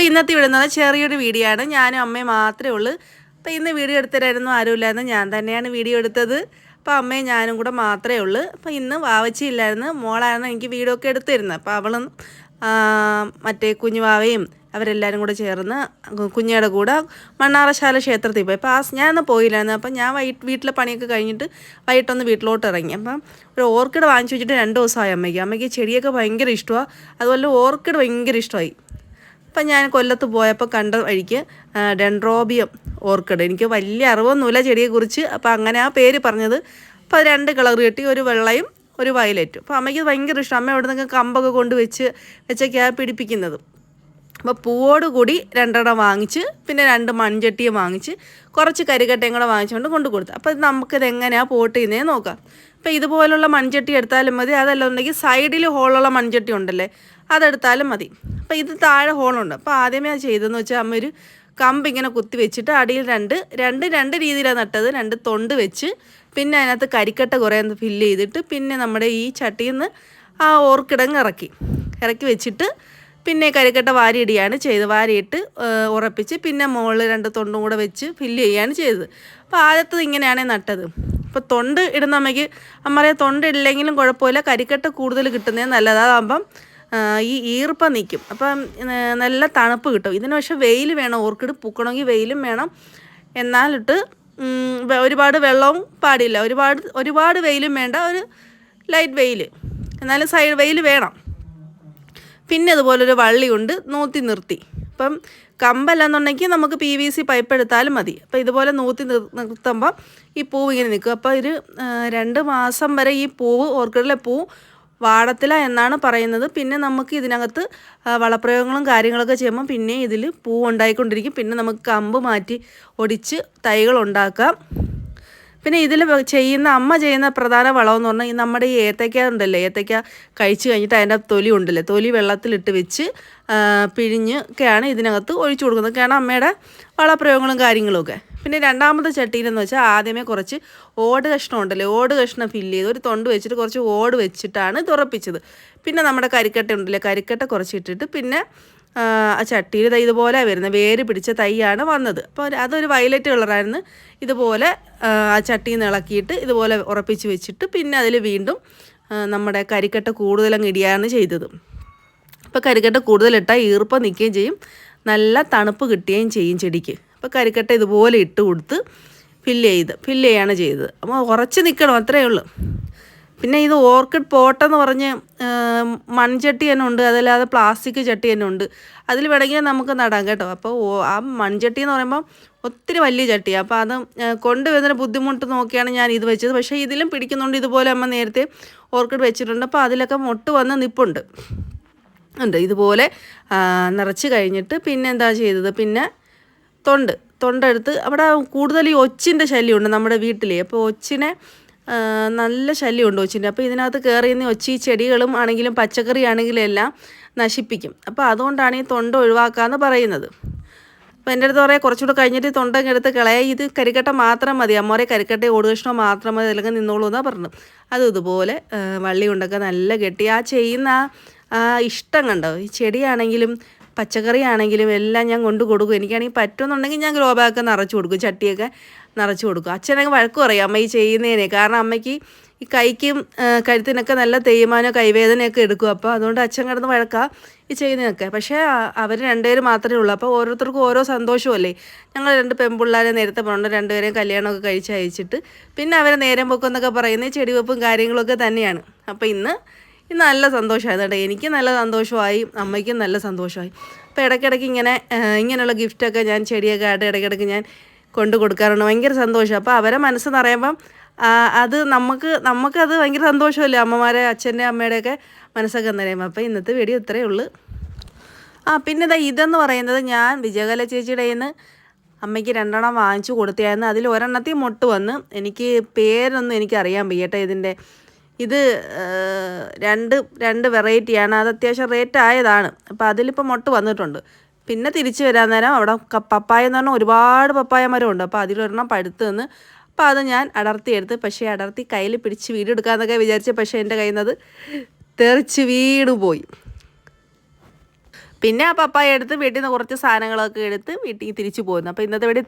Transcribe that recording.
അപ്പോൾ ഇന്നത്തെ വിടുന്നത് ചെറിയൊരു വീഡിയോ ആണ് ഞാനും അമ്മയും മാത്രമേ ഉള്ളൂ. അപ്പോൾ ഇന്ന് വീഡിയോ എടുത്തരായിരുന്നു ആരുമില്ലായിരുന്നു ഞാൻ തന്നെയാണ് വീഡിയോ എടുത്തത്. അപ്പോൾ അമ്മയും ഞാനും കൂടെ മാത്രമേ ഉള്ളൂ. അപ്പോൾ ഇന്ന് വാവച്ചിയില്ലായിരുന്നു മോളായിരുന്നു എനിക്ക് വീഡിയോ ഒക്കെ എടുത്തിരുന്നത്. അപ്പോൾ അവളും മറ്റേ കുഞ്ഞുവാവയും അവരെല്ലാവരും കൂടെ ചേർന്ന് കുഞ്ഞയുടെ കൂടെ മണ്ണാറശാല ക്ഷേത്രത്തിൽ പോയി. അപ്പോൾ ആ ഞാനൊന്നും പോയില്ലായിരുന്നു. അപ്പം ഞാൻ വൈറ്റ് വീട്ടിലെ പണിയൊക്കെ കഴിഞ്ഞിട്ട് വൈകിട്ടൊന്ന് വീട്ടിലോട്ട് ഇറങ്ങി. അപ്പം ഒരു ഓർക്കിഡ് വാങ്ങിച്ചു വെച്ചിട്ട് രണ്ട് ദിവസമായി അമ്മയ്ക്ക്. അമ്മയ്ക്ക് ചെടിയൊക്കെ ഭയങ്കര ഇഷ്ടമാണ് അതുപോലെ ഓർക്കിഡ് ഭയങ്കര ഇഷ്ടമായി. അപ്പം ഞാൻ കൊല്ലത്ത് പോയപ്പോൾ കണ്ട വഴിക്ക് ഡെൻഡ്രോബിയം ഓർക്കിഡ്. എനിക്ക് വലിയ അറിവൊന്നുമില്ല ചെടിയെക്കുറിച്ച്. അപ്പോൾ അങ്ങനെ ആ പേര് പറഞ്ഞത്. അപ്പോൾ രണ്ട് കളർ കിട്ടി ഒരു വെള്ളയും ഒരു വയലറ്റും. അപ്പോൾ അമ്മയ്ക്ക് ഭയങ്കര ഇഷ്ടം. അമ്മ അവിടെ നിന്ന് കമ്പൊക്കെ കൊണ്ട് വെച്ച് വെച്ചൊക്കെയാണ് പിടിപ്പിക്കുന്നത്. അപ്പോൾ പൂവോട് കൂടി രണ്ടെണ്ണം വാങ്ങിച്ച് പിന്നെ രണ്ട് മൺചട്ടിയും വാങ്ങിച്ച് കുറച്ച് കരിക്കട്ടയും കൂടെ വാങ്ങിച്ചുകൊണ്ട് കൊണ്ട് കൊടുത്തു. അപ്പോൾ നമുക്കിത് എങ്ങനെയാണ് പോട്ട് ചെയ്യുന്നതെന്ന് നോക്കാം. അപ്പോൾ ഇതുപോലുള്ള മൺചട്ടി എടുത്താലും മതി. അതല്ല ഉണ്ടെങ്കിൽ സൈഡിൽ ഹോളുള്ള മൺചട്ടി ഉണ്ടല്ലേ അതെടുത്താലും മതി. അപ്പോൾ ഇത് താഴെ ഹോളുണ്ട്. അപ്പോൾ ആദ്യമേ അത് ചെയ്തതെന്ന് വെച്ചാൽ അമ്മ ഒരു കമ്പ് ഇങ്ങനെ കുത്തി വെച്ചിട്ട് അടിയിൽ രണ്ട് രണ്ട് രണ്ട് രീതിയിലാണ് നട്ടത്. രണ്ട് തൊണ്ട് വെച്ച് പിന്നെ അതിനകത്ത് കരിക്കട്ട കുറേ ഫില്ല് ചെയ്തിട്ട് പിന്നെ നമ്മുടെ ഈ ചട്ടിയിൽ നിന്ന് ആ ഓർക്കിടങ്ങ് ഇറക്കി. ഇറക്കി വെച്ചിട്ട് പിന്നെ കരിക്കട്ട വാരിയിടുകയാണ് ചെയ്ത് വാരിയിട്ട് ഉറപ്പിച്ച് പിന്നെ മുകളിൽ രണ്ട് തൊണ്ടും കൂടെ വെച്ച് ഫില്ല് ചെയ്യുകയാണ് ചെയ്തത്. അപ്പോൾ ആദ്യത്തെ ഇങ്ങനെയാണ് നട്ടത്. ഇപ്പോൾ തൊണ്ട് ഇടുന്ന അമ്മയ്ക്ക് അമ്മ പറയാം തൊണ്ട് ഇല്ലെങ്കിലും കുഴപ്പമില്ല. കരിക്കട്ട കൂടുതൽ കിട്ടുന്നത് നല്ലത്. അതാകുമ്പം ആ, ഈ ഈർപ്പം നിൽക്കും. അപ്പം നല്ല തണുപ്പ് കിട്ടും. ഇതിന് പക്ഷേ വെയിൽ വേണം. ഓർക്കിഡ് പൂക്കണമെങ്കിൽ വെയിലും വേണം. എന്നാലിട്ട് ഒരുപാട് വെള്ളവും പാടില്ല. ഒരുപാട് ഒരുപാട് വെയിലും വേണ്ട. ഒരു ലൈറ്റ് വെയിൽ. എന്നാലും സൈഡ് വെയിൽ വേണം. പിന്നെ അതുപോലൊരു വള്ളിയുണ്ട്. നൂത്തി നിർത്തി. അപ്പം കമ്പല്ലെന്നുണ്ടെങ്കിൽ നമുക്ക് പി വി സി പൈപ്പ് എടുത്താലും മതി. അപ്പോൾ ഇതുപോലെ നൂത്തി നിർ നിർത്തുമ്പോൾ ഈ പൂവ് ഇങ്ങനെ നിൽക്കും. അപ്പോൾ ഒരു രണ്ട് മാസം വരെ ഈ പൂവ് ഓർക്കിഡിലെ പൂ വാടത്തില എന്നാണ് പറയുന്നത്. പിന്നെ നമുക്ക് ഇതിനകത്ത് വളപ്രയോഗങ്ങളും കാര്യങ്ങളൊക്കെ ചെയ്യുമ്പോൾ പിന്നെ ഇതിൽ പൂ ഉണ്ടായിക്കൊണ്ടിരിക്കും. പിന്നെ നമുക്ക് കമ്പ് മാറ്റി ഒടിച്ച് തൈകൾ ഉണ്ടാക്കാം. പിന്നെ ഇതിൽ ചെയ്യുന്ന അമ്മ ചെയ്യുന്ന പ്രധാന വളമെന്ന് പറഞ്ഞാൽ ഈ നമ്മുടെ ഈ ഏത്തയ്ക്ക ഉണ്ടല്ലോ? ഏത്തയ്ക്ക കഴിച്ചു കഴിഞ്ഞിട്ട് അതിന്റെ തൊലി ഉണ്ടല്ലോ? തൊലി വെള്ളത്തിലിട്ട് വെച്ച് പിഴിഞ്ഞ് ഒക്കെയാണ് ഇതിനകത്ത് ഒഴിച്ചു കൊടുക്കുന്നത്. കാരണം അമ്മയുടെ വളപ്രയോഗങ്ങളും കാര്യങ്ങളുമൊക്കെ പിന്നെ രണ്ടാമത്തെ ചട്ടിയിലെന്ന് വെച്ചാൽ ആദ്യമേ കുറച്ച് ഓട് കഷ്ണം ഉണ്ടല്ലോ ഓട് കഷ്ണം ഫില്ല് ചെയ്ത് ഒരു തൊണ്ട് വെച്ചിട്ട് കുറച്ച് ഓട് വെച്ചിട്ടാണ് തുറപ്പിച്ചത് പിന്നെ നമ്മുടെ കരിക്കട്ട ഉണ്ടല്ലോ കരിക്കട്ട കുറച്ച് ഇട്ടിട്ട് പിന്നെ ആ ചട്ടിയിൽ തൈ ഇതുപോലെ വരുന്നത് വേര് പിടിച്ച തൈയാണ് വന്നത്. അപ്പോൾ അതൊരു വയലറ്റ് കളറായിരുന്നു. ഇതുപോലെ ആ, ചട്ടി ഇളക്കിയിട്ട് ഇതുപോലെ ഉറപ്പിച്ച് വെച്ചിട്ട് പിന്നെ അതിൽ വീണ്ടും നമ്മുടെ കരിക്കട്ട കൂടുതലങ്ങ് ഇടിയാണ് ചെയ്തത്. അപ്പോൾ കരിക്കട്ട കൂടുതലിട്ടാൽ ഈർപ്പം നിൽക്കുകയും ചെയ്യും നല്ല തണുപ്പ് കിട്ടുകയും ചെയ്യും ചെടിക്ക്. അപ്പോൾ കരിക്കട്ട ഇതുപോലെ ഇട്ട് കൊടുത്ത് ഫില്ല് ചെയ്ത് ഫില്ല് ചെയ്യാണ് ചെയ്തത്. അപ്പോൾ ഉറച്ച് നിൽക്കണം അത്രയേ ഉള്ളൂ. പിന്നെ ഇത് ഓർക്കിഡ് പോട്ടെന്ന് പറഞ്ഞ് മൺചട്ടി തന്നെ ഉണ്ട്. അതല്ലാതെ പ്ലാസ്റ്റിക് ചട്ടി തന്നെ ഉണ്ട്. അതിൽ വേണമെങ്കിൽ നമുക്ക് നടാം കേട്ടോ. അപ്പോൾ ആ മൺചട്ടി എന്ന് പറയുമ്പോൾ ഒത്തിരി വലിയ ചട്ടി. അപ്പോൾ അത് കൊണ്ടുവരുന്നതിന് ബുദ്ധിമുട്ട് നോക്കിയാണ് ഞാൻ ഇത് വെച്ചത്. പക്ഷേ ഇതിലും പിടിക്കുന്നുണ്ട്. ഇതുപോലെ അമ്മ നേരത്തെ ഓർക്കിഡ് വെച്ചിട്ടുണ്ട്. അപ്പോൾ അതിലൊക്കെ മുട്ട് വന്ന് നിപ്പുണ്ട്. ഉണ്ട്. ഇതുപോലെ നിറച്ച് കഴിഞ്ഞിട്ട് പിന്നെ എന്താ ചെയ്തത്? പിന്നെ തൊണ്ട് തൊണ്ടെടുത്ത് അവിടെ കൂടുതൽ ഈ ഒച്ചിന്റെ ശല്യമുണ്ട് നമ്മുടെ വീട്ടിൽ അപ്പോൾ ഒച്ചിനെ നല്ല ശല്യമുണ്ട് ഒച്ചിന്റെ. അപ്പോൾ ഇതിനകത്ത് കയറിയുന്ന ഒച്ചി ചെടികളും ആണെങ്കിലും പച്ചക്കറി ആണെങ്കിലും എല്ലാം നശിപ്പിക്കും. അപ്പോൾ അതുകൊണ്ടാണ് ഈ തൊണ്ട ഒഴിവാക്കാമെന്ന് പറയുന്നത്. അപ്പോൾ എന്റെ അടുത്ത് പറയാം കുറച്ചുകൂടെ കഴിഞ്ഞിട്ട് തൊണ്ടങ്ങ് എടുത്ത് കളയാ. ഇത് കരിക്കട്ട മാത്രം മതി. അമ്മോരെ കരിക്കട്ട ഓടുകഷ്ണം മാത്രം മതി. അല്ലെങ്കിൽ നിന്നോളൂ എന്നാണ് പറഞ്ഞത്. അത് ഇതുപോലെ വള്ളി കൊണ്ടൊക്കെ നല്ല കെട്ടി ആ ചെയ്യുന്ന ആ ഇഷ്ടം കണ്ടോ? ഈ ചെടിയാണെങ്കിലും പച്ചക്കറി ആണെങ്കിലും എല്ലാം ഞാൻ കൊണ്ട് കൊടുക്കും. എനിക്കാണെങ്കിൽ പറ്റുമെന്നുണ്ടെങ്കിൽ ഞാൻ ഗ്രോ ബാഗ് നിറച്ച് കൊടുക്കും ചട്ടിയൊക്കെ നിറച്ച് കൊടുക്കും. അച്ഛനൊക്കെ വഴക്ക് പറയും അമ്മ ഈ ചെയ്യുന്നതിനെ. കാരണം അമ്മയ്ക്ക് ഈ കൈക്കും കഴുത്തിനൊക്കെ നല്ല തേയ്മാനോ കൈവേദനയൊക്കെ എടുക്കും. അപ്പോൾ അതുകൊണ്ട് അച്ഛൻ കിടന്ന് വഴക്കാം ഈ ചെയ്യുന്നതൊക്കെ. പക്ഷേ അവർ രണ്ടുപേരും മാത്രമേ ഉള്ളൂ. അപ്പോൾ ഓരോരുത്തർക്കും ഓരോ സന്തോഷമല്ലേ? ഞങ്ങൾ രണ്ട് പെൺപിള്ളേരെ നേരത്തെ പോകണ്ട രണ്ടുപേരെയും കല്യാണമൊക്കെ കഴിച്ച് അയച്ചിട്ട്. പിന്നെ അവരെ നേരം പൊക്കെന്നൊക്കെ പറയുന്നത് ചെടിവെപ്പും കാര്യങ്ങളൊക്കെ തന്നെയാണ്. അപ്പോൾ ഇന്ന് നല്ല സന്തോഷമായിരുന്നു കേട്ടോ എനിക്ക് നല്ല സന്തോഷമായി അമ്മയ്ക്കും നല്ല സന്തോഷമായി. അപ്പോൾ ഇടയ്ക്കിടയ്ക്ക് ഇങ്ങനെ ഇങ്ങനെയുള്ള ഗിഫ്റ്റൊക്കെ ഞാൻ ചെടിയൊക്കെ ആയിട്ട് ഇടയ്ക്കിടയ്ക്ക് ഞാൻ കൊണ്ട് കൊടുക്കാറുണ്ട്. ഭയങ്കര സന്തോഷം. അപ്പോൾ അവരെ മനസ്സ് നിറയുമ്പം അത് നമുക്ക് നമുക്കത് ഭയങ്കര സന്തോഷമല്ലേ? അമ്മമാരെ അച്ഛന്റെ അമ്മയുടെയൊക്കെ മനസ്സൊക്കെ നിറയുമ്പോൾ അപ്പോൾ ഇന്നത്തെ വീഡിയോ ഇത്രയേ ഉള്ളൂ. ആ പിന്നെ ഇതാ ഇതെന്ന് പറയുന്നത് ഞാൻ വിജയകല ചേച്ചിയുടെ നിന്ന് അമ്മയ്ക്ക് രണ്ടെണ്ണം വാങ്ങിച്ചു കൊടുത്തായിരുന്നു അതിൽ ഒരെണ്ണത്തിൽ മുട്ട് വന്ന് എനിക്ക് പേരൊന്നും എനിക്ക് അറിയാൻ വയ്യട്ടെ ഇതിന്റെ ഇത് രണ്ട് രണ്ട് വെറൈറ്റിയാണ്. അത് അത്യാവശ്യം റേറ്റ് ആയതാണ് അപ്പോൾ അതിലിപ്പോൾ മുട്ട് വന്നിട്ടുണ്ട്. പിന്നെ തിരിച്ചു വരാൻ നേരം അവിടെ പപ്പായ എന്ന് പറഞ്ഞാൽ ഒരുപാട് പപ്പായ മരമുണ്ട്. അപ്പോൾ അതിലൊരെണ്ണം പഴുത്ത് നിന്ന് അപ്പോൾ അത് ഞാൻ അടർത്തി എടുത്ത് പക്ഷേ അടർത്തി കയ്യിൽ പിടിച്ച് വീഡിയോ എടുക്കാമെന്നൊക്കെ വിചാരിച്ചു പക്ഷേ എന്റെ കയ്യിൽ നിന്ന് അത് തെറിച്ച് വീട് പോയി. പിന്നെ ആ പപ്പായ എടുത്ത് വീട്ടിൽ നിന്ന് കുറച്ച് സാധനങ്ങളൊക്കെ എടുത്ത് വീട്ടിൽ തിരിച്ചു പോകുന്നു അപ്പോൾ ഇന്നത്തെ വീഡിയോ